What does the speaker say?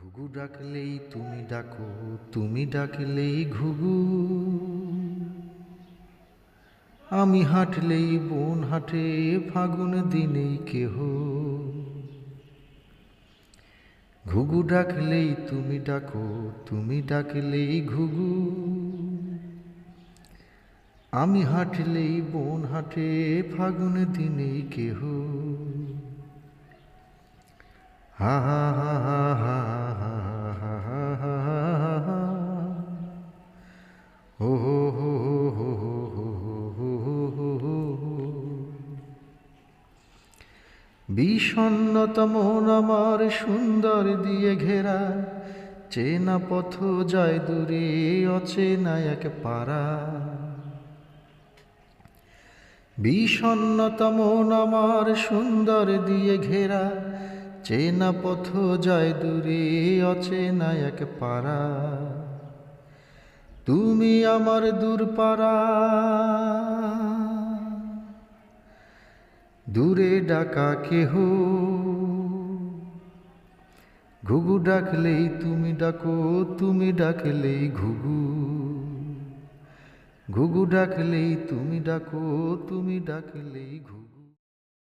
ঘুঘু ডাকলেই তুমি ডাকো, তুমি ডাকলেই ঘুঘু। আমি হাঁটলেই বন হাঁটে, ফাগুন দিনেই কেহ। ঘুঘু ডাকলেই তুমি ডাকো, তুমি ডাকলেই ঘুঘু। আমি হাঁটলেই বন হাঁটে, ফাগুন দিনেই কেহ। হা হা হা হো বিষণ্ণতা মন আমার সুন্দর দিয়ে ঘেরা, চেনা পথ যায় দূরে, অচেনা এক পাড়া। বিষণ্ণতা মন আমার সুন্দর দিয়ে ঘেরা, চেনা পথ যায় দূরে, অচেনা এক পাড়া। তুমি আমার দূর পাড়া দূরে ডাকা কেহ। ঘুঘু ডাকলেই তুমি ডাকো, তুমি ডাকলেই ঘুঘু। ঘুঘু ডাকলেই তুমি ডাকো, তুমি ডাকলেই ঘুঘু।